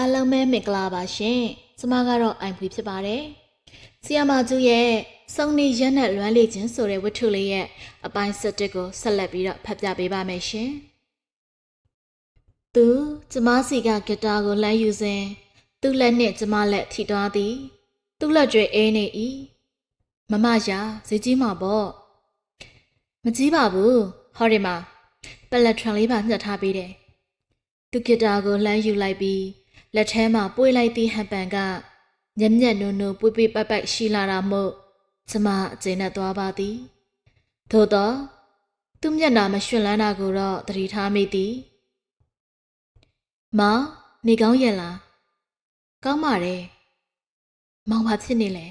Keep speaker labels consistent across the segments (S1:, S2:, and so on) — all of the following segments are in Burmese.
S1: အားလုံးပဲမင်္ဂလာပါရှင်။ကျမကတော့အိုင်ဖွေဖြစ်ပါတယ်။ဆီယာမာကျူရဲ့စုံနေရက်နဲ့လွမ်းလေခြင်းဆိုတဲ့ဝတ္ထုလေးရဲ့အပိုင်း၁၁ကိုဆက်လက်ပြီးတော့ဖတ်ပြပေးပါမယ်ရှင်။သူကျမစီကဂီတာကိုလှမ်းယူစဉ်သူ့လက်နှင့်ကျမလက်ထိသွားသည်။သူ့လက်တွေအေးနေ၏။မမရာဈေးကြီးမှာပေါ့။မကြီးပါဘူး။ဟောဒီမှာပလက်ထရန်လေးပါညှက်ထားပေးတယ်။သူဂစ်တာကိုလှမ်းယူလိုက်ပြီး လက်ထဲမှာပွေလိုက်သည့်ဟန်ပန်ကညက်ညက်နုံနုံပွေပွေပိုက်ပိုက်ရှိလာတာမို့ကျမအကျဉ်းနဲ့သွားပါသည်သို့တော့သူမျက်နာမရွှင်လန်းတာကိုတော့သတိထားမိသည်မောင်နေကောင်းရဲ့လားကောင်းပါတယ်မောင်ဘာဖြစ်နေလဲ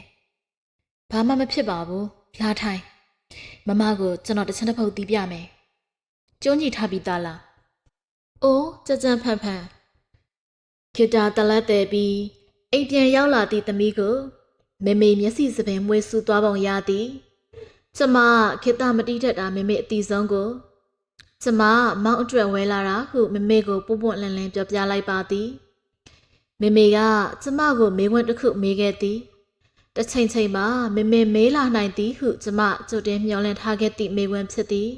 S1: ဘာမှမဖြစ်ပါဘူးလာထိုင်မမကိုကျွန်တော်တစ်ချက်တစ်ဖုတ်တီးပြမယ်ကျုံးကြည့်ထားပြီးသားလား။အိုးကြကြဖန်ဖန် ခေတ္တာတလက်တယ်ပြီးအိမ်ပြန်ရောက်လာသည့်သမီးကိုမေမေမျက်စိစပင်မွေးဆူသွားပုံရသည်။ကျမခေတ္တာမတီးထက်တာမေမေအတီဆုံးကိုကျမမောင်အတွက်ဝဲလာတာဟုမေမေကိုပွပွန့်လင်းလင်းပြောပြလိုက်ပါသည်။မေမေကကျမကိုမေးခွန်းတစ်ခုမေးခဲ့သည်။တစ်ချိန်ချိန်မှာမေမေမေးလာနိုင်သည်ဟုကျမကြိုတင်မျှော်လင့်ထားခဲ့သည့်မေးခွန်းဖြစ်သည်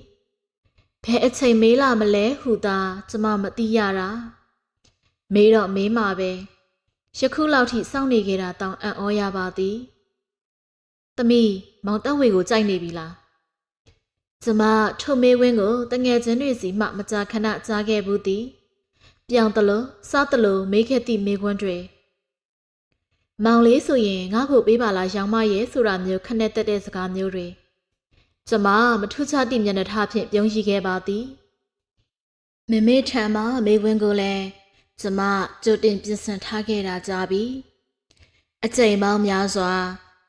S1: ။ဘယ်အချိန်မေးလာမလဲဟူသာကျမမသိရတာ မေးတော့မေးမှာပဲယခုလောက်ထိစောင့်နေကြတာတောင်အံ့ဩရပါသည်သမီးမောင်တက်ဝေကိုကြိုက်နေပြီလားကျမထုံမေးဝင်းကိုတငယ်ချင်းတွေစီမှမကြာခဏကြားခဲ့ဘူးသည်ပြောင်တလို့စားတလို့မေးခဲ့သည့်မေးခွန်းတွေမောင်လေးဆိုရင်ငါ့ကိုပေးပါလားရောင်မရဲ့ဆိုတာမျိုးခနဲ့တက်တဲ့စကားမျိုးတွေကျမမထူးခြားသည့်မျက်နှာထားဖြင့်ပြုံးရှိခဲ့ပါသည်မမေထံမှမေခွန်းကိုလည်း ကျမကြိုတင်ပြင်ဆင်ထားခဲ့တာကြပြီအကြိမ်ပေါင်းများစွာ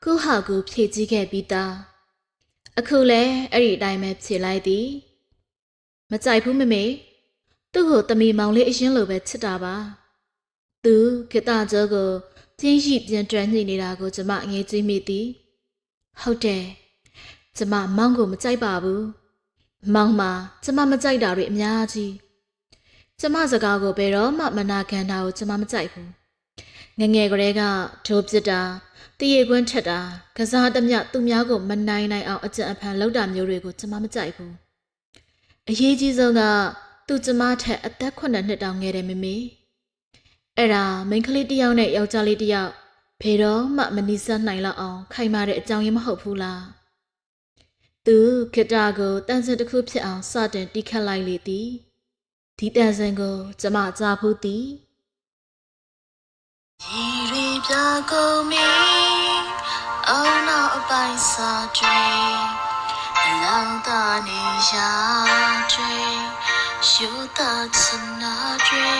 S1: ခုဟာကူဖြည့်ကြည့်ခဲ့ပြီးသားအခုလည်းအဲ့ဒီအတိုင်းပဲဖြည့်လိုက်သည်မကြိုက်ဘူးမမေသူ့ကိုတမီမောင်လေးအရင်လိုပဲချစ်တာပါသူခေတ္တကျောကိုပြင်းရှိပြန်တွန်းညှိနေတာကိုကျမငေးကြည့်မိသည်ဟုတ်တယ်ကျမမောင်ကိုမကြိုက်ပါဘူး။မောင်မှာကျမမကြိုက်တာတွေအများကြီး။ ကျမစကားကိုဘယ်တော့မှမနာခံတာကိုကျမမကြိုက်ဘူး။ငယ်ငယ်ကလေးကဒိုးပစ်တာတရေခွန်းထက်တာကစားသမျှသူများကိုမနိုင်နိုင်အောင်အကြံအဖန်လုပ်တာမျိုးတွေကိုကျမမကြိုက်ဘူး။အရေးကြီးဆုံးကသူကျမထက်အသက်9နှစ်တောင်ငယ်တယ်မမေ။အဲ့ဒါမိန်းကလေးတစ်ယောက်နဲ့ယောက်ျားလေးတစ်ယောက်ဘယ်တော့မှမနီးစပ်နိုင်လောက်အောင်ခိုင်မာတဲ့အကြောင်းရင်းမဟုတ်ဘူးလား။သူဂီတာကိုတန်စင်တစ်ခုဖြစ်အောင်စတင်တီးခတ်လိုက်လေသည် ဒီတန်စင်ကို ကျမကြားဖူးသည်
S2: ရေတွေပြကုန်ပြီအောင်နောက်အပိုင်းစာတွေအလောင်းသားနေရာတွေရှုတာချင်နာတွေ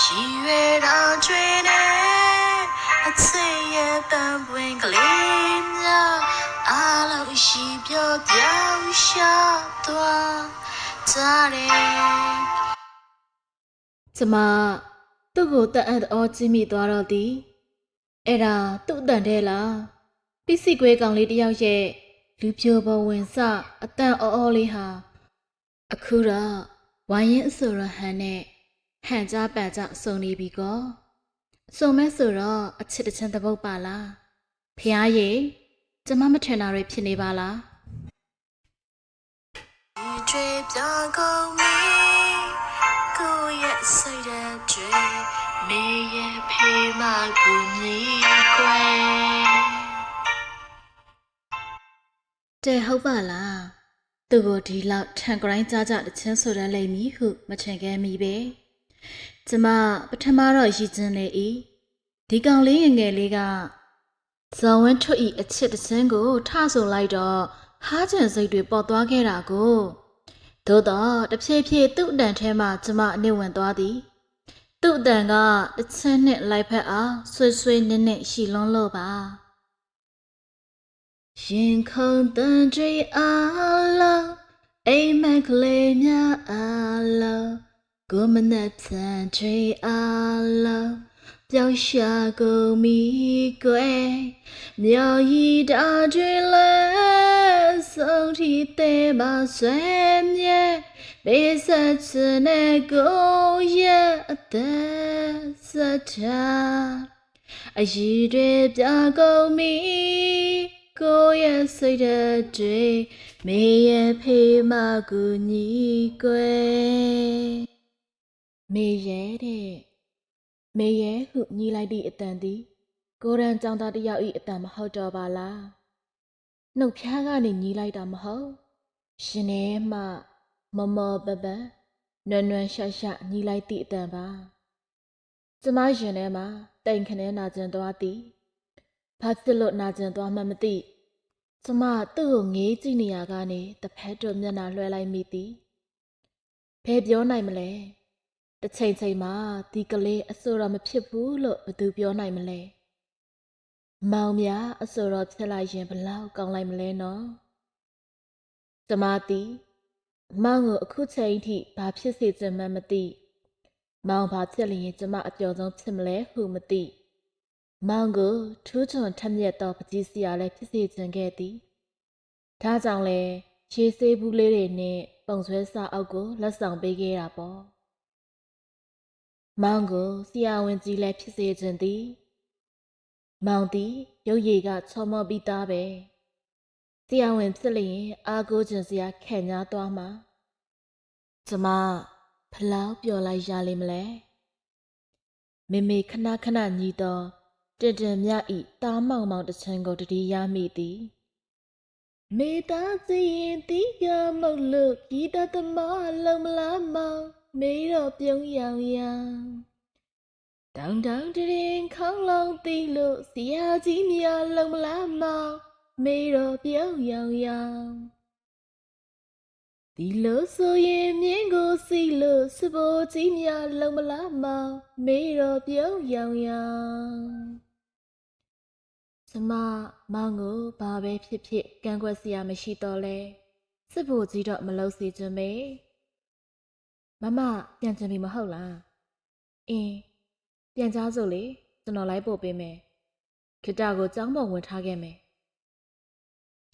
S2: ရှိရတာတွေနဲ့အချစ်ရဲ့တန်ပွင့်ကလေးများအားလုံးရှိပြောပြောင်းရှာသွား ကြတယ်
S1: ကျမသူ့ကိုတအံ့ဩကြီးမိသွားတော့သည်အဲ့ဒါသူ့အတန်တဲ့လားပစ္စည်းကွဲကောင်လေးတစ်ယောက်ရဲ့လူပြိုပေါ်ဝင်စအတန်အော်အော်လေးဟာအခုတော့ဝိုင်းရင်အဆိုရဟန်နဲ့ဟန်ကြပန်ကြစုံနေပြီကောစုံမဲ့ဆိုတော့အချစ်တစ်ချမ်းတစ်ပုတ်ပါလားဖះရေကျမမထင်တာတွေဖြစ်နေပါလား
S2: ဒီတွေပြောင်းကုန်ပြီကိုယ့်ရဲ့စိတ်ဓာတ်တွေနေရဲ့ဖေးမကူညီခွဲ
S1: တဲ့ဟုတ်ပါလားသူ့ကိုဒီလောက်ထန်ဂရိုင်းကြကြတစ်ချင်းဆိုရလိမ့်မည်ဟုမထင်ခဲ့မိပဲကျမပထမတော့ရည်ချင်းလေဤဒီကောင်လေးငယ်ငယ်လေးကဇော်ဝင်းထွတ်ဤအချစ်တစ်ချင်းကိုထဆိုလိုက်တော့ ဟားချန်စိတ်တွေပေါ်သွားခဲ့တာကိုသို့တော့တဖြည်းဖြည်းသူ့အတန်ထဲမှာကျမအနစ်ဝင်သွားသည်သူ့အတန်ကတစ်ချင်းနဲ့လိုက်ဖက်အောင်ဆွေးဆွေးနစ်နစ်ရှိလွန်းလို့ပါရင်ခုန်တန်ကြွေအားလုံးအိမ်မက်ကလေးများအားလုံးကိုမနဲ့တန်ကြွေအားလုံးပြောင်းရှာကုန်မိကွယ်မြော်ရီတာတွေလဲ ဆုံးထီသေးပါဆွဲမြဲပေးဆက်ချင်တဲ့ကိုရဲ့အသက်စတာအရေးတွေပြကုန်ပြီကိုယ့်ရဲ့စိတ်ဓာတ်တွေမေရဲ့ဖေးမကူညီကွယ်မေရဲ့တဲ့မေရဲ့ဟုညီလိုက်သည့်အတန်သည်ကိုရန်ចောင်းသားတစ်ယောက်၏အတန်မဟုတ်တော့ပါလား နှုတ်ဖျားကနေညီလိုက်တာမဟုတ်ရှင်ထဲမှမမောပပန်နွမ်းနွမ်းရှာရှာညီလိုက်သည့်အတန်ပါကျမရှင်ထဲမှာတိမ်ခနဲနာကျင်သွားသည်ဘာဖြစ်လို့နာကျင်သွားမှမသိကျမသူ့ကိုငေးကြည့်နေရကနေတစ်ဖက်တော့မျက်နှာလွှဲလိုက်မိသည်ဘယ်ပြောနိုင်မလဲတစ်ချိန်ချိန်မှာဒီကလေးအဆိုတော်မဖြစ်ဘူးလို့ဘယ်သူပြောနိုင်မလဲ မောင်များအဆိုတော်ဖြစ်လိုက်ရင်ဘလောက်ကောင်းလိုက်မလဲနော်ကျမသည်မောင်ကိုအခုချိန်ထိဘာဖြစ်စေချင်မှန်းမသိမောင်ဘာဖြစ်လျင်ကျမအပျော်ဆုံးဖြစ်မလဲဟုမသိမောင်ကိုထူးချွန်ထက်မြက်သောပကြီးစရာလည်းဖြစ်စေချင်ခဲ့သည်ဒါကြောင့်လဲရှေးဆေးဘူးလေးတွေနဲ့ပုံဆွဲစာအုပ်ကိုလက်ဆောင်ပေးခဲ့တာပေါ့မောင်ကိုဆရာဝန်ကြီးလည်းဖြစ်စေချင်သည် မောင်သည်ရုပ်ရည်ကချော်မော်ပြီးသားပဲဆရာဝန်ဖြစ်လျင်အားကိုးခြင်းစရာခံညာသွားမှာကျမဖလောက်ပြော်လိုက်ရလိမ့်မလဲမေမေခဏခဏညီတော့တင်တင်မြဤတားမောင်မောင်တစ်ချမ်းကိုတတိယမိသည်မေသားစီရင်တီးကမုတ်လို့ဂီတသမားလုံမလားမောင်မေတော့ပြုံးရောင်ရောင် တောင်တောင်တရင်ခေါင်းလောင်သိလို့ဆရာကြီးများလုံမလားမောင်မေတော်ပြုံးရောင်ရောင်ဒီလိုဆိုရင်မြင်းကိုစီလို့စပိုးကြီးများလုံမလားမောင်မေတော်ပြုံးရောင်ရောင်ကျမမောင်ကိုဘာပဲဖြစ်ဖြစ်ကန့်ကွက်စရာမရှိတော့လဲစစ်ဖို့ကြီးတော့မလုပ်စီချင်မေမမပြန်ချင်ပြီမဟုတ်လားအင်း ပြန်ကြားစို့လေကျွန်တော်လိုက်ပို့ပေးမယ်ခိတကိုကျောင်းပေါ်ဝင်ထားခဲ့မယ်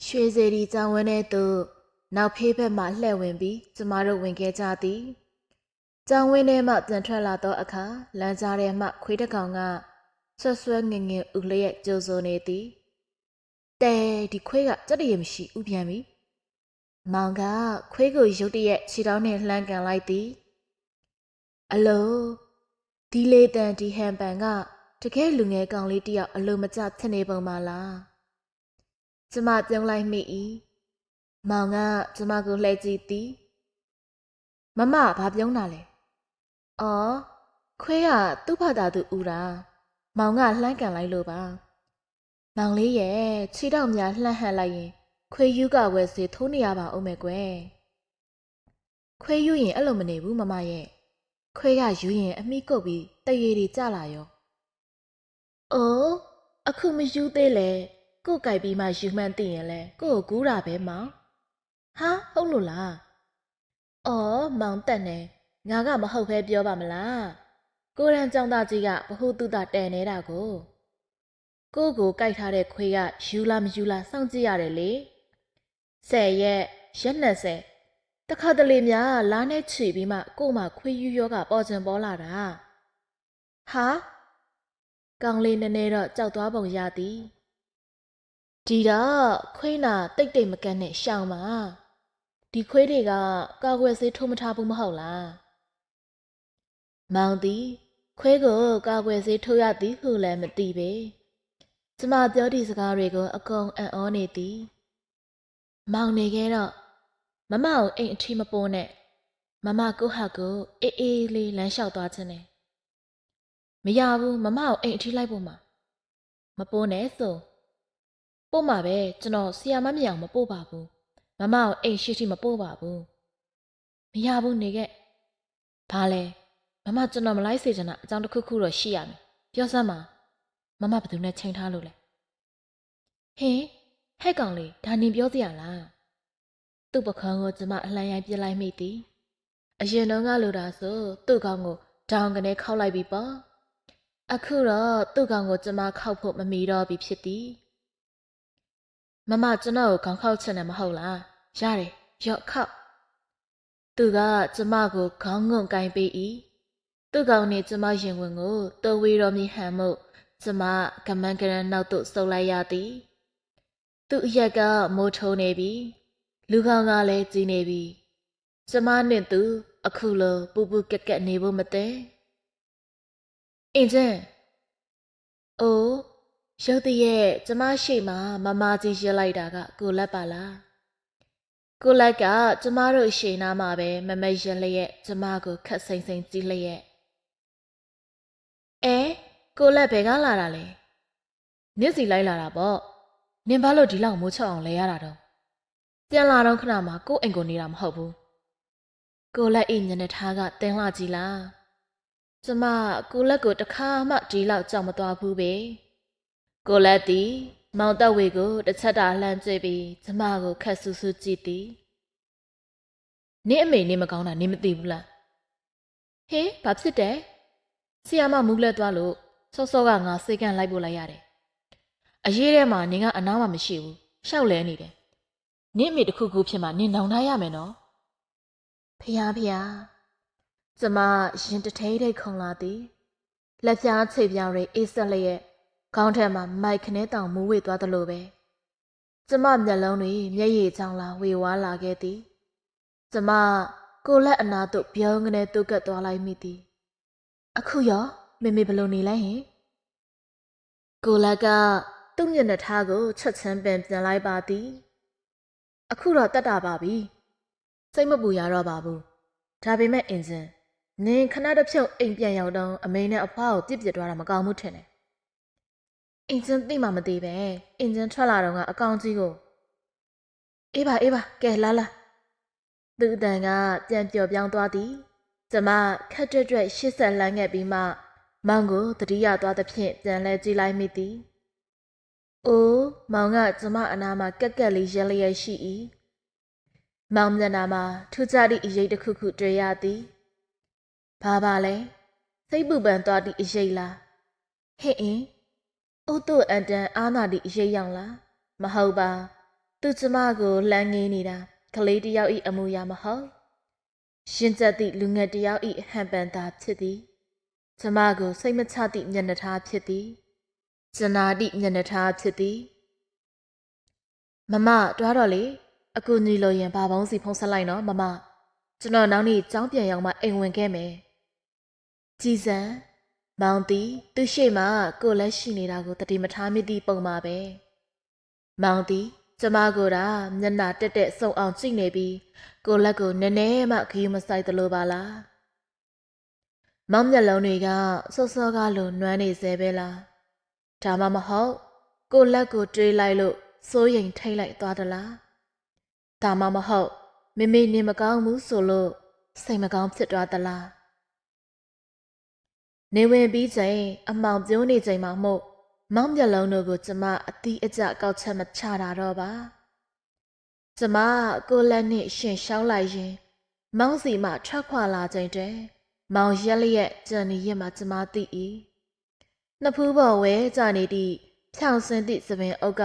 S1: ရွှေစေတီကျောင်းဝင်းထဲသို့နောက်ဖေးဘက်မှလှည့်ဝင်ပြီးကျမတို့ဝင်ခဲ့ကြသည်ကျောင်းဝင်းထဲမှပြန်ထွက်လာသောအခါလမ်းကြားထဲမှခွေးတစ်ကောင်ကဆွဆွဲငင်ငင်ဥလျက်ကြိုဆိုနေသည်တဲဒီခွေးကကြက်တရမရှိဥပြန်ပြီမောင်ကခွေးကိုရုတ်တရက်ခြေထောက်နဲ့လှမ်းကန်လိုက်သည်အလို ဒီလေတန်ဒီဟန်ပန်ကတကယ်လူငယ်ကောင်လေးတယောက်အလိုမကျဖြစ်နေပုံပါလားကျမပြုံးလိုက်မိ၏မောင်ကကျမကိုလှည့်ကြည့်သည်မမဘာပြုံးတာလဲအော်ခွေးကသူ့ဘာသာသူဥတာမောင်ကလှမ်းကန်လိုက်လို့ပါမောင်လေးရဲ့ခြေတော့များလှမ်းဟန်လိုက်ရင်ခွေးယူကဝယ်စီထိုးနေရပါဦးမယ်ကွယ်ခွေးယူရင်အဲ့လိုမနေဘူးမမရဲ့ ခွေးကယူရင်အမိကုတ်ပြီးတရေတွေကြလာရော။အိုးအခုမယူသေးလေကို့ကြိုက်ပြီးမှယူမှန်းသိရင်လဲကို့ကိုကူးတာပဲမောင်။ဟာဟုတ်လို့လား။အော်မောင်တက်နေငါကမဟုတ်ပဲပြောပါမလား။ကိုရန်ကြောင်သားကြီးကဘ ഹു တုတတဲနေတာကိုကို့ကိုကြိုက်ထားတဲ့ခွေးကယူလားမယူလားစောင့်ကြည့်ရတယ်လေ။ဆယ်ရက်ရက်နှစ်ဆယ် တခါတလေများလားနဲ့ချီပြီးမှကို့မှာခွေးယူယောဂပေါ်ကျင်ပေါ်လာတာဟာကောင်လေးနည်းနည်းတော့ကြောက်သွားပုံရသည်ဒီတော့ခွေးနာတိတ်တိတ်မကန်းနဲ့ရှောင်းပါဒီခွေးတွေကကာကွယ်ဆေးထိုးမထားဘူးမဟုတ်လားမောင်သည်ခွေးကိုကာကွယ်ဆေးထိုးရသည်ဟုလည်းမသိပေကျမပြောသည့်စကားတွေကိုအကုန်အံ့ဩနေသည်မောင်နေခဲ့တော့ မမကိုအိမ်အထီးမပိုးနဲ့မမကိုဟာကိုအေးအေးလေးလမ်းလျှောက်သွားခြင်းနဲ့မရဘူးမမကိုအိမ်အထီးလိုက်ဖို့မှာမပိုးနဲ့ဆိုပို့မှာပဲကျွန်တော်ဆီယာမမြောင်မပို့ပါဘူးမမကိုအိမ်ရှိရှိမပို့ပါဘူးမရဘူးနေခဲ့ဘာလဲမမကျွန်တော်မလိုက်စေချင်တာအကြောင်းတစ်ခုခုတော့ရှိရမယ်ပြောစမ်းပါမမဘယ်သူနဲ့ချိန်ထားလို့လဲဟင်ဟဲ့ကောင်လေးဒါနေပြောစရာလား သူ့ပခေါင်းကိုကျမအလှမ်းရိုက်ပြစ်လိုက်မိသည်အရင်တော့ကလိုတာဆိုသူ့ကောင်းကိုဒေါင်ကနေခောက်လိုက်ပြီပေါ့အခုတော့သူ့ကောင်းကိုကျမခောက်ဖို့မမီတော့ပြီဖြစ်သည်မမကျွန်တော်ကိုခေါင်းခောက်ချင်တယ်မဟုတ်လားရတယ်ရော့ခောက်သူကကျမကိုခေါင်းငုံကင်ပေး၏သူသူ့ကောင်နဲ့ကျမရင်ဝင်ကိုတော်ဝေတော်မီဟန်မှုကျမကမန်းကရန်နောက်သို့ဆုပ်လိုက်ရသည် သူ့အရက်ကမိုးထုံနေပြီ လူကောင်ကလည်းကြီးနေပြီကျမနဲ့သူ အခုလိုပူပူကက်ကက်နေဖို့မသိအင်ဂျင်အိုးရုတ်တရက်ကျမရှိမှမမကြီးရလိုက်တာက ကိုလက်ပါလားကိုလက်က ကျမတို့ရှေနာမှာပဲမမရလျက်ကျမကိုခက်စိမ့်စိမ့်ကြည့်လျက်အဲကိုလက်ဘယ်ကလာတာလဲနစ်စီလိုက်လာတာပေါ့နင်ဘာလို့ဒီလောက်မိုးချောက်အောင်လဲရတာတော့ ပြန်လာတော့ခဏမှကို့အိမ်ကိုနေတာမဟုတ်ဘူးကိုလက်အိမ်ညနေထားကတင်းလာကြည့်လားကျမကိုလက်ကိုတခါမှဒီလောက်ကြောက်မသွားဘူးပဲကိုလက်တီမောင်တက်ဝေကိုတစ်ချက်တာလှမ်းကြည့်ပြီးကျမကိုခက်ဆူဆူကြည့်သည်နင့်အမေနင့်မကောင်းတာနင့်မသိဘူးလားဟေးဘာဖြစ်တယ်ဆီယာမမူးလက်သွားလို့စောစောကငါစိတ်ကန့်လိုက်ပို့လိုက်ရတယ်အရေးထဲမှာနင်ကအနားမှမရှိဘူးရှောက်လဲနေတယ် နင့်အမေတစ်ခုခုဖြစ်မှနင်နောင်ထားရမယ်နော်ဖះဖះကျမရင်တထိတ်ထိတ်ခုန်လာသည်လက်ပြားချိတ်ပြောင်းရိအေးဆက်လျက်ခေါင်းထက်မှာမိုက်ခနဲတောင်မူးဝေသွားသလိုပဲကျမမျက်လုံးတွေမျက်ရည်ချောင်းလာဝေဝါးလာခဲ့သည်ကျမကိုလက်အနာသို့ပြုံးကနေတုတ်ကတ်သွားလိုက်မိသည်အခုရောမေမေဘယ်လိုနေလဲဟင်ကိုလက်ကသူ့မျက်နှာထားကိုချက်ချင်းပင်ပြန်လိုက်ပါသည် အခုတော့တတ်တာပါပြီစိတ်မပူရတော့ပါဘူးဒါပေမဲ့အင်ဂျင်နင်ခဏတစ်ဖြုတ်အိမ်ပြန်ရောက်တော့အမေနဲ့အဖွားကိုပြစ်ပြစ်သွားတာမကောင်းဘူးထင်တယ်အင်ဂျင်သိမှမသိပဲအင်ဂျင်ထွက်လာတော့ကအကောင်ကြီးကိုအေးပါအေးပါကဲလာလာသူ့အတန်ကပြန်ပြော့ပြောင်းသွားသည်ကျမခက်တွက်တွက်ရှစ်ဆက်လှမ်းခဲ့ပြီးမှမောင်ကိုတတိယသွားသဖြင့်ပြန်လဲကြည့်လိုက်မိသည်။ အိုးမောင်ကကျမအနာမှာကက်ကက်လေးရဲလျက်ရှိ၏။မောင်မျက်နှာမှာထူးခြားသည့်အရေးတစ်ခုခုတွေ့ရသည်။ဘာပါလဲ။စိတ်ပူပန်သွားသည့်အရေးလား။ဟဲ့အင်း။အိုးတို့အန်တန်အားနာသည့်အရေးရောင်လား။မဟုတ်ပါ။သူကျမကိုလှမ်းငင်းနေတာကလေးတစ်ယောက်၏အမူအရာမဟုတ်။ရှင်ကျက်သည့်လူငယ်တစ်ယောက်၏ဟန်ပန်သာဖြစ်သည်။ကျမကိုစိတ်မချသည့်မျက်နှာထားဖြစ်သည်။ ကျနာသည့်မျက်နှာထားဖြစ်သည်။မမတွားတော့လေအကူညီလို့ရင်ဘာပေါင်းစီဖုံးဆက်လိုက်နော်မမကျွန်တော်နောက်နေ့ကြောင်းပြန်ရောက်မှအိမ်ဝင်ခဲ့မယ်။ကြည်စံမောင်တီသူ့ရှိမှကိုလက်ရှိနေတာကိုတတိမထားမိသည့်ပုံပါပဲ။မောင်တီကျမကိုတာမျက်နှာတက်တက်စုံအောင်ကြည့်နေပြီးကိုလက်ကိုနည်းနည်းမှခယူမဆိုင်သလိုပါလား။မောင်မျက်လုံးတွေကစောစောကလိုနွမ်းနေသေးပဲလား။ ဒါမှမဟုတ်ကိုလက်ကိုတွေးလိုက်လို့စိုးရိမ်ထိတ်လိုက်သွားသလား။ဒါမှမဟုတ်မမေနေမကောင်းဘူးဆိုလို့စိတ်မကောင်းဖြစ်သွားသလား။နေဝင်ပြီးချိန်အမောင်ပြုံးနေချိန်မှာမို့မောင်မျက်လုံးတို့ကိုကျမအတိအကျကောက်ချက်မချတာတော့ပါကျမကိုလက်နဲ့ရှင်ရှောင်းလိုက်ရင် မောင်စီမှထွက်ခွာလာချိန်တည်းမောင်ရက်လျက်ကြံနေရမှကျမသိ၏ နှစ်ဖူးပေါ်ဝဲကြနေသည့်ဖြောင်စင်းသည့်သပင်အုပ်က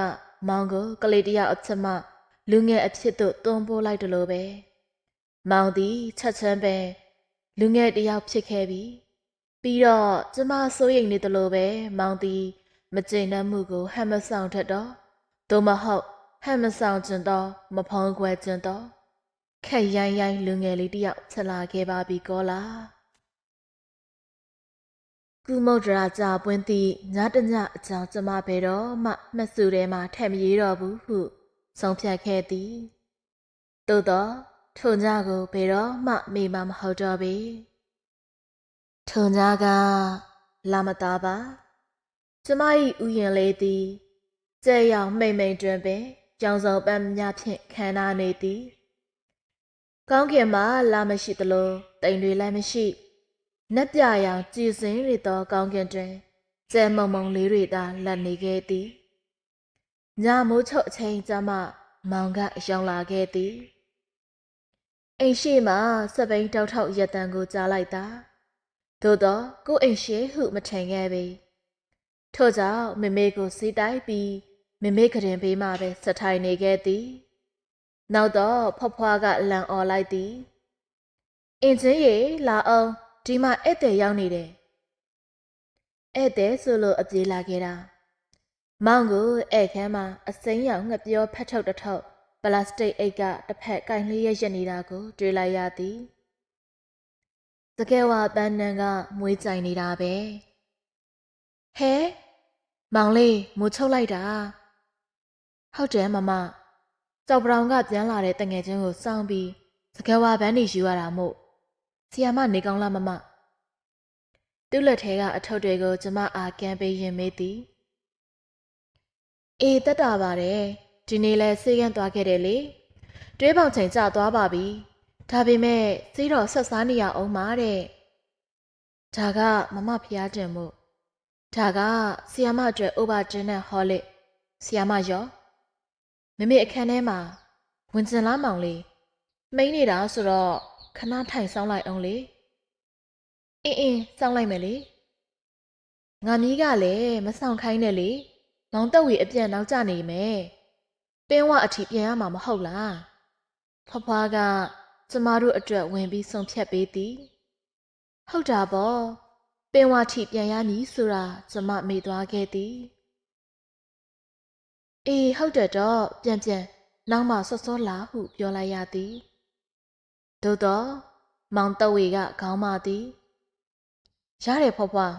S1: မောင်ကိုကလေးတယောက်အချက်မှလူငယ်အဖြစ်သို့တွန်းပိုးလိုက်တယ်လို့ပဲမောင်သည်ချက်ချမ်းပဲလူငယ်တယောက်ဖြစ်ခဲ့ပြီပြီးတော့ကျမစိုးရိမ်နေတယ်လို့ပဲမောင်သည်မကျင်နှံ့မှုကိုဟမ်မဆောင်ထက်တော့သို့မဟုတ်ဟမ်မဆောင်ကျင်တော့မဖုံးခွဲကျင်တော့ခက်ရိုင်းရိုင်းလူငယ်လေးတယောက်ချက်လာခဲ့ပါပြီကောလား ကုမုတ်ဒရာကြပွင့်သည့်ညတညအကြောင်းကျမဘယ်တော့မှမှတ်စုထဲမှာထည့်မရေးတော့ဘူးဟုဆုံးဖြတ်ခဲ့သည်သို့တော့ထုံကြကိုဘယ်တော့မှမေ့မှမဟုတ်တော့ပေထုံကြကလာမသားပါကျမ၏ဥယျင်လေးသည်ကျဲရောင်မိမ့်မိန်တွင်ပင်ကြောင်စုံပန်းများဖြင့်ခမ်းနားနေသည်ကောင်းကင်မှာလာမရှိသလိုတိမ်တွေလည်းမရှိ နက်ပြရောင်ကြည်စင်ရသောကောင်းကင်တွင်ကျဲမုံမုံလေးတွေသာလက်နေခဲ့သည်ညမိုးချုပ်အချိန်ကျမှမောင်ကရောက်လာခဲ့သည်အိမ်ရှိမှစပိန်တောက်ထောက်ရက်တန်ကိုကြားလိုက်တာသို့တော့ကိုအိမ်ရှိဟုမထင်ခဲ့ပေထို့ကြောင့်မမေကိုစီးတိုက်ပြီးမမေကရင်ဘေးမှာပဲစထိုင်နေခဲ့သည်နောက်တော့ဖွားဖွားကလန်អော်လိုက်သည်အင်ချင်းရေလာအောင် ဒီမှာဧည့်သည်ရောက်နေတယ်ဧည့်သည်ဆိုလို့အပြေးလာခဲ့တာမောင်ကိုဧည့်ခန်းမှာအစိမ်းရောင်ငှက်ပြောဖက်ထုတ်တစ်ထုပ်ပလတ်စတစ်အိတ်ကတစ်ဖက်ကင်လေးရရက်နေတာကိုတွေ့လိုက်ရသည်တကယ်ဝပန်းနန်းကမွေးကြိုင်နေတာပဲဟဲမောင်လေးမူချုပ်လိုက်တာဟုတ်တယ်မမကြောက်ပရောင်ကပြန်လာတဲ့တငယ်ချင်းကိုစောင့်ပြီးစကယ်ဝါဘန်းနေယူရတာမို့ ဆီယာမနေကောင်းလားမမသူ့လက်ထဲကအထုပ်တွေကိုကျမအားကန်ပေးရင်မေးသည်အေးတက်တာပါတယ်ဒီနေ့လဲစေကန်းသွားခဲ့တယ်လေတွေးပေါင်ချိန်ကျသွားပါပြီဒါပေမဲ့စီးတော်ဆက်စားနေရအောင်ပါတဲ့ဒါကမမဖျားတင်မှုဒါကဆီယာမအတွက်ဥပဂျင်းနဲ့ဟောလစ်ဆီယာမရောမမေအခန်းထဲမှာဝင်ကျင်လားမောင်လေးမိန်းနေတာဆိုတော့ ခဏထိုင်ဆောင်လိုက်အောင်လေအင်းအင်းစောင့်လိုက်မယ်လေငါမီးကလည်းမဆောင်ခိုင်းနဲ့လေမောင်တက်ဝီအပြန်နောက်ကျနေမယ်ပင်းဝအထီပြန်ရမှာမဟုတ်လားဖွားဖွားကကျမတို့အတွက်ဝင်ပြီးဆုံးဖြတ်ပေးသည်ဟုတ်တာပေါ့ပင်ဝထီပြန်ရမည်ဆိုတာကျမမေ့သွားခဲ့သည်အေးဟုတ်တယ်တော့ပြန်ပြန်နောက်မှစောစောလာဟုပြောလိုက်ရသည် သို့တော့မောင်တဝေကခေါင်းမသည်ရတယ်ဖွားဖွား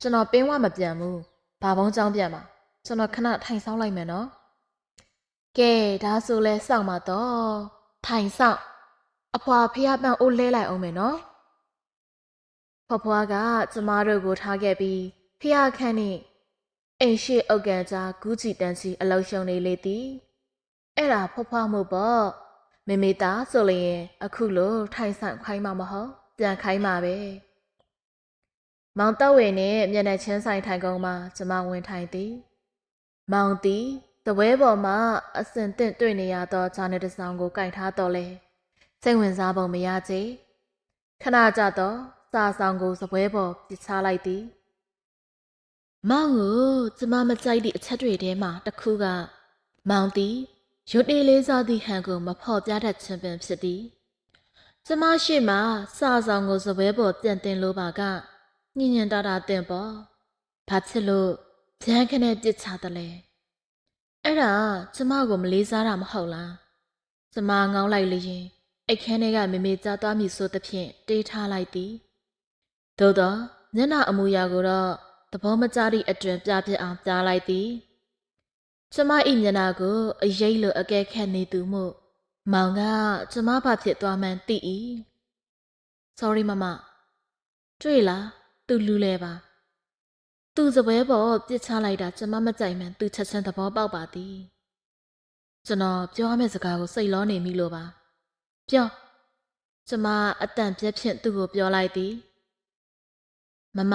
S1: ကျွန်တော်ပင်းဝမပြန်ဘူးဘာဘုံကြောင်းပြန်မှာကျွန်တော်ခဏထိုင်ဆောင်လိုက်မယ်နော်ကဲဒါဆိုလဲစောင့်ပါတော့ထိုင်ဆောင်အဖွာဖះပန့်အိုးလဲလိုက်အောင်မယ်နော်ဖွားဖွားကကျမတို့ကိုထားခဲ့ပြီးဖះခန့်နဲ့အိမ်ရှိအုတ်ကန်ကြားဂူးချီတန်းချီအလောက်ရှုံနေလေသည်အဲ့ဒါဖွားဖွားမှုပေါ့ မေမေသားဆိုလျင်အခုလိုထိုင်ဆောင်ခိုင်းမှာမဟုတ်ပြန်ခိုင်းမှာပဲမောင်တော့ဝေနဲ့မျက်နှာချင်းဆိုင်ထိုင်ကုန်မှာကျမဝင်ထိုင်သည် မောင်သည်တပွဲပေါ်မှာအစင်တင့်တွေ့နေရသောဂျာနယ်တစ်စောင်ကိုကင်ထားတော်လဲစိတ်ဝင်စားပုံမရချေခဏကြတော့စာဆောင်ကိုစပွဲပေါ်ပစ်ချလိုက်သည်မောင်ကိုကျမမကြိုက်သည့်အချက်တွေထဲမှာတစ်ခုက မောင်သ ည်ရွတ်တေးလေးစားသည့်ဟန်ကိုမဖော်ပြတတ်ခြင်းပင်ဖြစ်သည်ကျမရှိမှစာဆောင်ကိုစပွဲပေါ်ပြန်တင်လိုပါကညင်ညင်တာတာတင်ပေါ်ဘာဖြစ်လို့ဂျန်ခနဲ့ပြစ်ချတယ်လဲအဲ့ဒါကျမကိုမလေးစားတာမဟုတ်လားကျမငောင်းလိုက်လျင်အိတ်ခမ်းထဲကမေမေကြားသွားမိဆိုသဖြင့်တေးထားလိုက်သည်သို့တော့မျက်နှာအမူအရာကိုတော့သဘောမကျသည့်အတွင်ပြပြအောင်ပြလိုက်သည် ကျမ၏မျက်နှာကိုအရေးလိုအကဲခတ်နေသူမှုမောင်ကကျမဘာဖြစ်သွားမှန်းသိ၏။ sorry မမတွေ့လားသူလူလဲပါသူစပွဲပေါ်ပြစ်ချလိုက်တာကျမမကြိုက်မှန်းသူချက်ချင်းသဘောပေါက်ပါသည်ကျွန်တော်ပြောရမယ့်စကားကိုစိတ်လောနေမိလို့ပါပြောကျမအတန်ပြက်ဖြင့်သူ့ကိုပြောလိုက်သည်မမ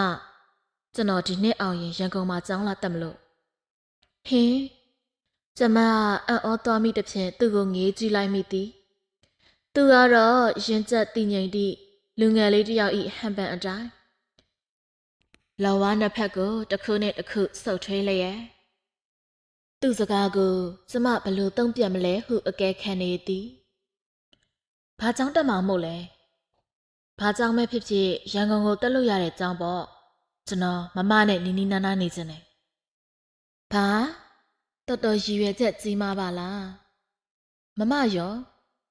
S1: ကျွန်တော်ဒီနှစ်အောင်ရင်ရန်ကုန်မှာကျောင်းလာတက်မလို့ဟင်း ကျမအံ့ဩသွားမိတဲ့ဖြင့်သူ့ကိုငေးကြည့်လိုက်မိသည်သူကတော့ရင်ကျက်တည်ငြိမ်သည့်လူငယ်လေးတစ်ယောက်ဤဟန်ပန်အတိုင်းလော်ဝါနှစ်ဖက်ကိုတစ်ခုနဲ့တစ်ခုဆုပ်ထွေးလျက်သူ့စကားကိုကျမဘလို့တုံ့ပြန်မလဲဟုအကဲခံနေသည်။ဘာကြောင့်တက်မှာမို့လဲ။ဘာကြောင့်မဲဖြစ်ဖြစ်ရန်ကုန်ကိုတက်လို့ရတဲ့ကြောင်းပေါ့။ကျွန်တော်မမနဲ့နီနီနာနာနေခြင်းနဲ့။ဘာ တော်တော်ရည်ရွယ်ချက်ကြီးမားပါလား။မမရော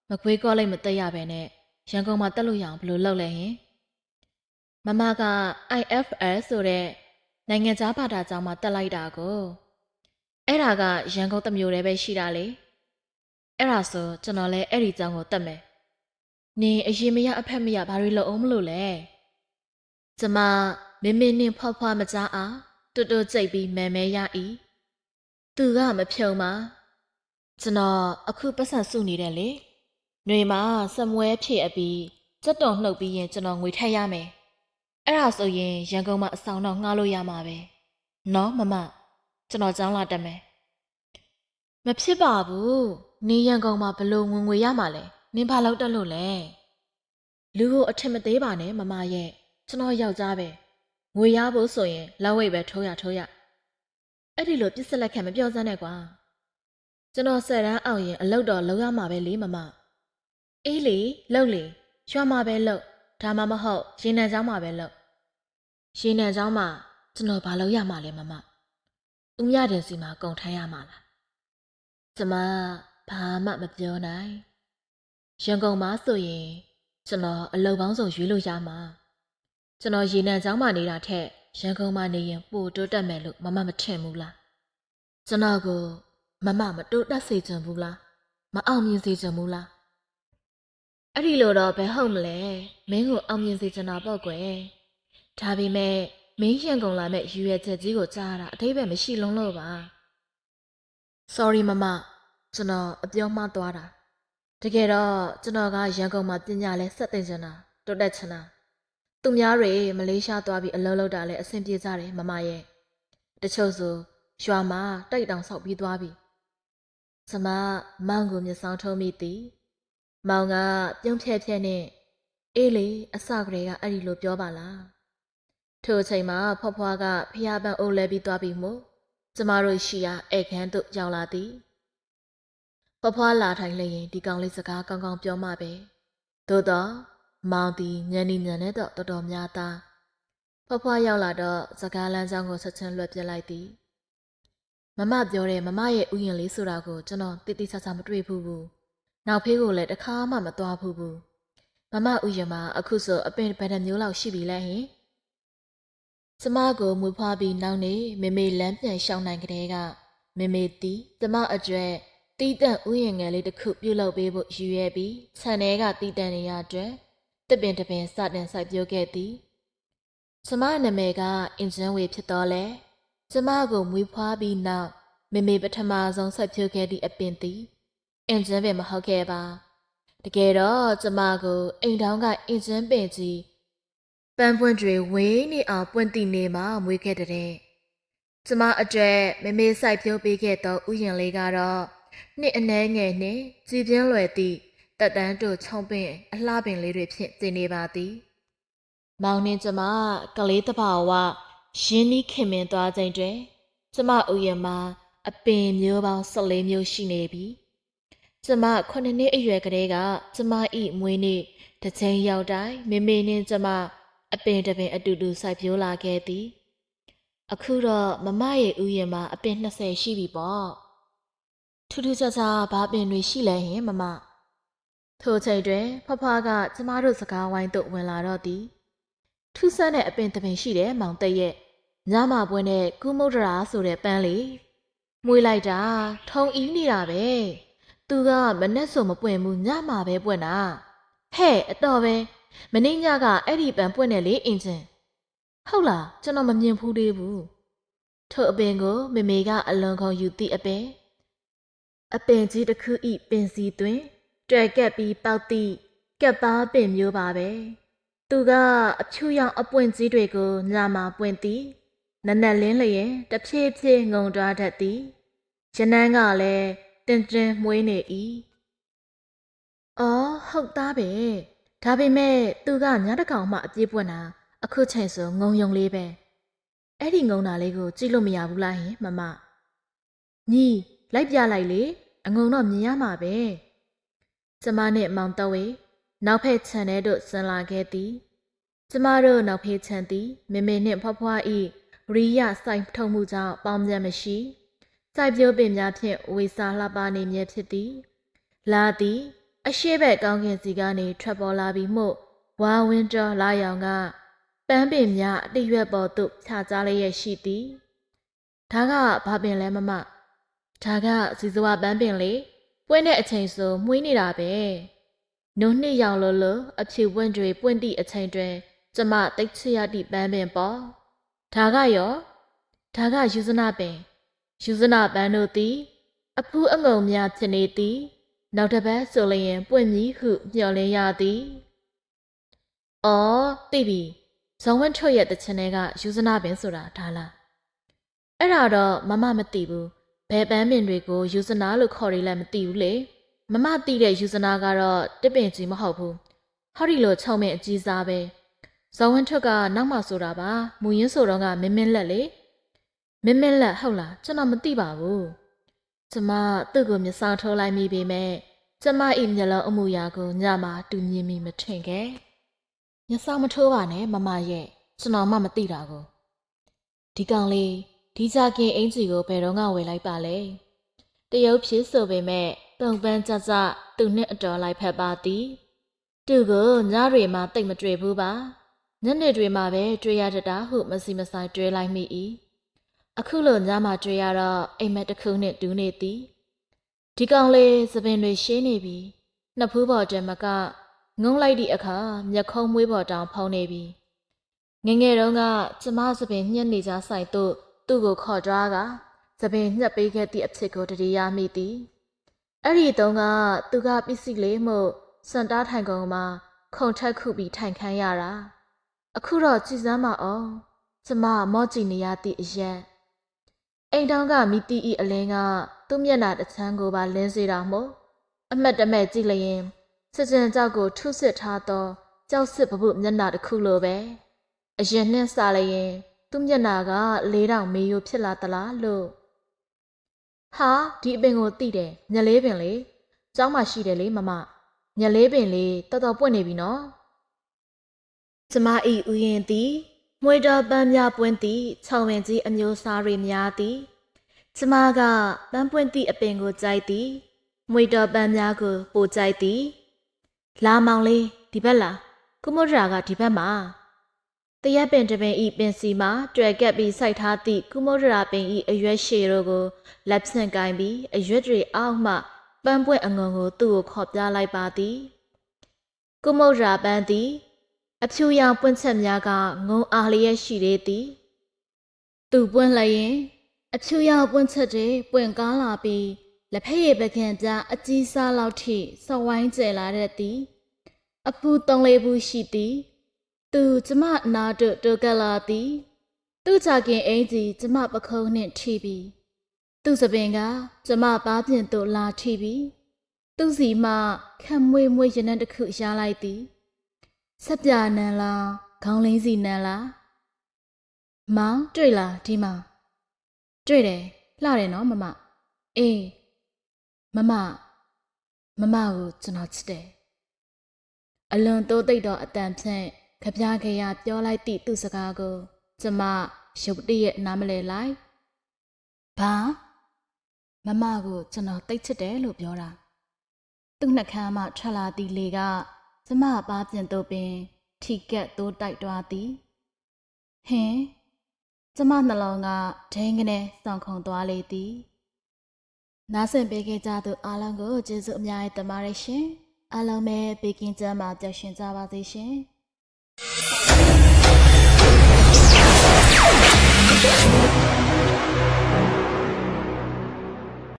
S1: မကွေးကောလိပ်မတက်ရပဲနဲ့ရန်ကုန်မှာတက်လို့ရအောင်ဘလို့လုပ်လဲဟင်။မမက IFS ဆိုတဲ့နိုင်ငံခြားဘာသာကျောင်းမှာတက်လိုက်တာကိုအဲ့ဒါကရန်ကုန်တမျိုးတည်းပဲရှိတာလေအဲ့ဒါဆိုကျွန်တော်လည်းအဲ့ဒီကျောင်းကိုတက်မယ်နင်အရင်မရအဖက်မရဘာတွေလုပ်အောင်မလို့လဲကျမမင်းမင်းနဲ့ဖွားဖွားမကြားအားတူတူကြိတ်ပြီးမဲမဲရ၏ သူကမဖြုံပါကျွန်တော်အခုပတ်စံစုနေတယ်လေຫນွေမှာစမွဲဖြည့်အပြီးစက်တော်နှုတ်ပြီးရင်ကျွန်တော်ငွေထက်ရမယ်အဲ့ဒါဆိုရင်ရန်ကုန်မှာအဆောင်တော့ငှားလို့ရမှာပဲနော်မမကျွန်တော်ကြောင်းလာတက်မယ်မဖြစ်ပါဘူးနေရန်ကုန်မှာဘလို့ဝင်ငွေရမှာလဲနင်ဘာလို့တက်လို့လဲလူကိုအထင်မသေးပါနဲ့မမရဲ့ကျွန်တော်ယောက်ျားပဲငွေရဖို့ဆိုရင်လောက်ဝိတ်ပဲထိုးရထိုးရ အဲ့ဒီလိုပြစ်စလက်ခံမပြောစမ်းနဲ့ကွာကျွန်တော်ဆယ်တန်းအောင်ရင်အလုပ်တော်လုပ်ရမှာပဲလေမမအေးလေလှုပ်လေရွာမှာပဲလှုပ်ဒါမှမဟုတ်ရေနံချောင်းမှာပဲလုပ်ရေနံချောင်းမှာကျွန်တော်ဘာလုပ်ရမှာလဲမမဦးမြတင်စီမှာကုန်ထိုင်းရမှာလားကျမဘာမှမပြောနိုင်ရန်ကုန်မှာဆိုရင်ကျွန်တော်အလုပ်ပေါင်းစုံရွေးလို့ရမှာကျွန်တော်ရေနံချောင်းမှာနေတာထက် ရန်ကုန်မှာနေရင်ပိုတိုးတက်မယ်လို့မမမထင်ဘူးလားကျွန်တော်ကိုမမမတိုးတက်စေချင်ဘူးလားမအောင်မြင်စေချင်ဘူးလားအဲ့ဒီလိုတော့ဘယ်ဟုတ်မလဲမင်းကိုအောင်မြင်စေချင်တာပေါ့ကွယ်ဒါပေမဲ့မင်းရင်ကုန်လာမဲ့ရည်ရွယ်ချက်ကြီးကိုကြားရတာအသေးပဲမရှိလုံးလို့ပါ sorry မမကျွန်တော်အပြောမှားသွားတာတကယ်တော့ကျွန်တော်ကရန်ကုန်မှာပညာလဲဆက်သင်ချင်တာတိုးတက်ချင်တာ သူများတွေမလေးရှားသွားပြီးအလုပ်လုပ်တာလဲအဆင်ပြေကြတယ်မမရဲ့တချို့ဆိုရွာမှာတိုက်တောင်ဆောက်ပြီးသွားပြီကျမမောင်ကိုမျက်စောင်းထုံးမိသည်မောင်ကပြုံးဖြဲဖြဲနဲ့အေးလေအစကလေးကအဲ့ဒီလိုပြောပါလားထိုအချိန်မှာဖွားဖွားကဖျားပန်းအိုးလဲပြီးသွားပြီမို့ကျမတို့ရှိရာဧခန်းသို့ရောက်လာသည်ဖွားဖွားလာထိုင်လျင်ဒီကောင်လေးစကားကောင်းကောင်းပြောမှပဲသို့တော့ မောင်သည်ညံနေညံနဲ့တော့တော်တော်များသားဖွားဖွားရောက်လာတော့စကားလမ်းကြောင်းကိုဆက်ချင်းလွှတ်ပြလိုက်သည်မမပြောတဲ့မမရဲ့ဥယျာဉ်လေးဆိုတာကိုကျွန်တော်တိတိကျကျမတွေ့ဘူးဘူးနောက်ဖေးကိုလည်းတစ်ခါမှမသွားဘူးဘူးမမဥယျာဉ်မှာအခုဆိုအပင်ဘယ်နှမျိုးလောက်ရှိပြီလဲဟင်ကျမကိုမွေးဖွားပြီးနောက်နေမေမေလမ်းပြန်ရှောင်းနိုင်ကလေးကမေမေတီကျမအကျွဲတီးတန့်ဥယျာဉ်ငယ်လေးတစ်ခုပြုတ်လုပ်ပေးဖို့ရည်ရွယ်ပြီးခြံထဲကတီးတန့်နေရအတွက် တစ်ပင်တစ်ပင်စတင်စိုက်ပျိုးခဲ့သည်ကျမနာမည်ကအင်ဂျင်ဝေဖြစ်တော်လဲကျမကိုမွေးဖွားပြီးနောက်မေမေပထမဆုံးစိုက်ပျိုးခဲ့သည့်အပင်သည်အင်ဂျင်ပင်မဟုတ်ခဲ့ပါတကယ်တော့ကျမကိုအိမ်တောင်းကအင်ဂျင်ပင်ကြီးပန်းပွင့်တွေဝေးနေအောင်ပွင့်တည်နေမှမွေးခဲ့တဲ့ကျမအတွက်မမေစိုက်ဖြိုးပေးခဲ့သောဥယျာဉ်လေးကတော့နှစ်အနှဲငယ်နှင့်ကြည်ပြင်းလွယ်သည့် တက်တန်းတို့ခြုံပင်အလှပင်လေးတွေဖြင့်တင်နေပါသည်မောင်နှင်းကျမကလေးတဘာဝရင်းနှီးခင်မင်သွားချိန်တွင်ကျမဥယျာဉ်မှာအပင်မျိုးပေါင်း14မျိုးရှိနေပြီကျမခုနှစ်နှစ်အရွယ်ကလေးကကျမဤမွေးနေ့တစ်ချိန်ရောက်တိုင်းမေမေနဲ့ကျမအပင်တစ်ပင်အတူတူစိုက်ပျိုးလာခဲ့သည်အခုတော့မမရဲ့ဥယျာဉ်မှာအပင်20ရှိပြီပေါ့ထူးထူးခြားခြားဘာပင်တွေရှိလဲဟင်မမ ထိုချိန်တွင်ဖဖကကျမတို့စကားဝိုင်းသို့ဝင်လာတော့သည်ထူးဆန်းတဲ့အပင်တစ်ပင်ရှိတယ်မောင်တက်ရဲ့ညမပွင့်တဲ့ကုမုဒ္ဒရာဆိုတဲ့ပန်းလေးမွေးလိုက်တာထုံအီးနေတာပဲသူကမနဲ့ဆိုမပွင့်ဘူးညမှာပဲပွင့်တာဟဲ့အတော်ပဲမနေ့ညကအဲ့ဒီပန်ပွင့်တယ်လေအင်ဂျင်ဟုတ်လားကျွန်တော်မမြင်ဘူးသေးဘူးထို့အပင်ကိုမေမေကအလွန်ခုံယူသည့်အပင်အပင်ကြီးတစ်ခုဤပင်စီတွင် တွယ်ကက်ပြီးပေါက်သည့်ကက်သားပင်မျိုးပါပဲသူကအဖြူရောင်အပွင့်ကြီးတွေကိုညမှာပွင့်သည်နက်နက်လင်းလျင်တဖြည်းဖြည်းငုံသွားတတ်သည်ရနန်းကလည်းတင်တင်မွေးနေ၏အော်ဟုတ်သားပဲဒါပေမဲ့သူကညတစ်ကောင်မှအပြေးပွင့်တာအခုချိန်ဆိုငုံယုံလေးပဲအဲ့ဒီငုံတာလေးကိုကြည့်လို့မရဘူးလားဟင်မမညီလိုက်ပြလိုက်လေအငုံတော့မြင်ရမှာပဲ ကျမနဲ့မောင်တော်ဝေနောက်ဖက်ခြံထဲသို့ဆင်းလာခဲ့သည်ကျမတို့နောက်ဖေးခြံသည်မေမေနှင့်ဖွားဖွားဤရိယစိုက်ထုံမှုကြောင့်ပေါင်းပြန်မရှိစိုက်ပျိုးပင်များဖြင့်ဝေစာလှပနေမြဲဖြစ်သည်လာသည် အရှိဘက်ကောင်းကင်စီကနေထွက်ပေါ်လာပြီးမှုဝါဝင်းတော်လာရောင်ကပန်းပင်များအတိရွက်ပေါ်သို့ဖြာကြားလျက်ရှိသည်ဒါကဘာပင်လဲမမဒါကစီစဝပန်းပင်လေ ပွင့်တဲ့အချိန်ဆိုမှုေးနေတာပဲနုံနှစ်ရောင်လိုလိုအဖြူပွင့်တွေပွင့်သည့်အချိန်တွင် ကျမတိတ်ချရသည့်ပန်းပင်ပေါ့ဒါကရောဒါကယူဇနာပင်ယူဇနာပန်းတို့သည် အဖူးအငုံများဖြစ်နေသည် နောက်တစ်ပတ်ဆိုလျင်ပွင့်မည်ဟုမျှော်လင့်ရသည်။အော်သိပြီ။ဇောင်းဝင်းထုတ်ရဲ့တချင်တွေကယူဇနာပင်ဆိုတာဒါလား။အဲ့ဒါတော့မမမသိဘူး။ ဘယ်ပန်းပင်တွေကိုယူဇနာလို့ခေါ်ရလဲမသိဘူးလေ။မမသိတဲ့ယူဇနာကတော့တစ်ပင်ကြီးမဟုတ်ဘူး။ဟောဒီလိုချုံမင်အကြီးစားပဲ။ဇောင်းဝင်းထွက်ကနောက်မှဆိုတာပါ။မူရင်းဆိုတော့ကမင်းမင်းလက်လေ။မင်းမင်းလက်ဟုတ်လားကျွန်တော်မသိပါဘူး။ကျမသူ့ကိုမျက်စောင်းထိုးလိုက်မိပေမဲ့ကျမ၏မျက်လုံးအမူအရာကိုညမှာတူမြင်မိမထင်ခဲ့ညစောင်းမထိုးပါနဲ့မမရဲ့ကျွန်တော်မှမသိတာကိုဒီကောင်လေး ဒီကြခင်အင်ဂျီကိုဘယ်တော့မှဝယ်လိုက်ပါလဲတရုတ်ဖြစ်ဆိုပေမဲ့ပုံပန်းကြကြသူနဲ့အတော်လိုက်ဖက်ပါသည်သူကိုညတွေမှာတိတ်မတွေ့ဘူးပါညနေတွေမှာပဲတွေ့ရတတ်တာဟုမစီမဆိုင်တွေ့လိုက်မိ၏အခုလိုညမှာတွေ့ရတော့အိမ်မက်တစ်ခုနဲ့တူးနေသည်ဒီကောင်လေးသပင်တွေရှင်းနေပြီနှစ်ဖူးပေါ်တမကငုံလိုက်သည့်အခါမျက်ခုံးမွေးပေါ်တောင်ဖုံးနေပြီငယ်ငယ်တုန်းကကျမသပင်ညှက်နေကြဆိုင်သို့ သူ့ကိုခေါ်ကြွားကသပင်ညှက်ပေးခဲ့သည့်အဖြစ်ကိုတတိယမိသည်အဲ့ဒီတုန်းကသူကပစ္စည်းလေးမှုစန်တားထိုင်ကုန်မှာ ခုံထက်ခုပြီးထိုင်ခန်းရတာအခုတော့ကြည်စမ်းမအောင်ကျမမော့ကြည့်နေရသည့်အရက်အိမ်တောင်ကမိတီဤအလင်းကသူ့မျက်နှာတစ်ချမ်းကိုပါလင်းစေတာမို့အမတ်တမဲ့ကြည့်လျင်စစ်စင်ကြောက်ကိုထုစစ်ထားသောကြောက်စစ်ပပုမျက်နှာတစ်ခုလိုပဲအရင်နှင်းစားလျင် သူ့မျက်နှာကလေးတောင်မေယိုဖြစ်လာသလားလို့ဟာဒီအပင်ကိုတိတယ်ညလေးပင်လေကျောင်းမှာရှိတယ်လေမမညလေးပင်လေးတော်တော်ပွင့်နေပြီနော်ကျမဤဥယင်သည်မွေတော်ပန်းများပွင့်သည့်ခြောင်ဝင်ကြီးအမျိုးအစားတွေများသည်ကျမကပန်းပွင့်သည့်အပင်ကိုကြိုက်သည်မွေတော်ပန်းများကိုပိုကြိုက်သည်လာမောင်လေးဒီဘက်လာကုမုဒရာကဒီဘက်မှာ တရက်ပင်တပင်ဤပင်စီမှာတွေ့ကပ်ပြီးစိုက်ထားသည့်ကုမုဒရာပင်ဤအရွက်ရှည်တို့ကိုလက်ဆင့်ကိုင်းပြီးအရွက်တွေအောက်မှပန်းပွင့်အငုံကိုသူ့ကိုခေါ်ပြလိုက်ပါသည်ကုမုဒရာပန်းသည် အဖြူရောင်ပွင့်ချက်များကငုံအားလျက်ရှိသေးသည်သူပွင့်လျင်အဖြူရောင်ပွင့်ချက်တွေပွင့်ကားလာပြီးလက်ဖက်ရည်ပကံပြအကြီးစားလောက်ထိစဝိုင်းကျဲလာတဲ့သည်အဖူသုံးလေးဘူးရှိသည် သူကျမအနာတို့တိုကလာသည်သူ့ချခင်အင်ကြီးကျမပခုံးနှင့်ထိပြီးသူ့စပင်ကကျမပါးပြင်သို့လာထိပြီးသူ့စီမှခံမွေမွေရနံတစ်ခုရလိုက်သည်ဆက်ပြနန်းလားခေါင်းလင်းစီနန်းလားမောင်တွေ့လားဒီမှာတွေ့တယ်လှတယ်နော်မမအေးမမမမကိုကျွန်တော်ချစ်တယ်အလွန်တိုးတိတ်သောအတန်ဖြင့် ကြပြားကြရပြောလိုက်သည့်သူ့စကားကို ကျမရုပ်တရက်နားမလဲလိုက်ဘာမမကိုကျွန်တော်တိတ်ချစ်တယ်လို့ပြောတာသူ့နှကမ်းမှထွက်လာသည့်လေက ကျမပါပြင်သို့ပင် ထိကက်တိုးတိုက်တွားသည်ဟင်ကျမနှလုံးကဒိန်းကနေစောင့်ခုံသွားလေသည်နားဆင်ပေးခဲ့ကြသူအားလုံးကိုကျေးဇူးအများကြီးတင်ပါတယ်ရှင်အားလုံးပဲဘေကင်းကျမ်းမှာပျော်ရွှင်ကြပါစေရှင် you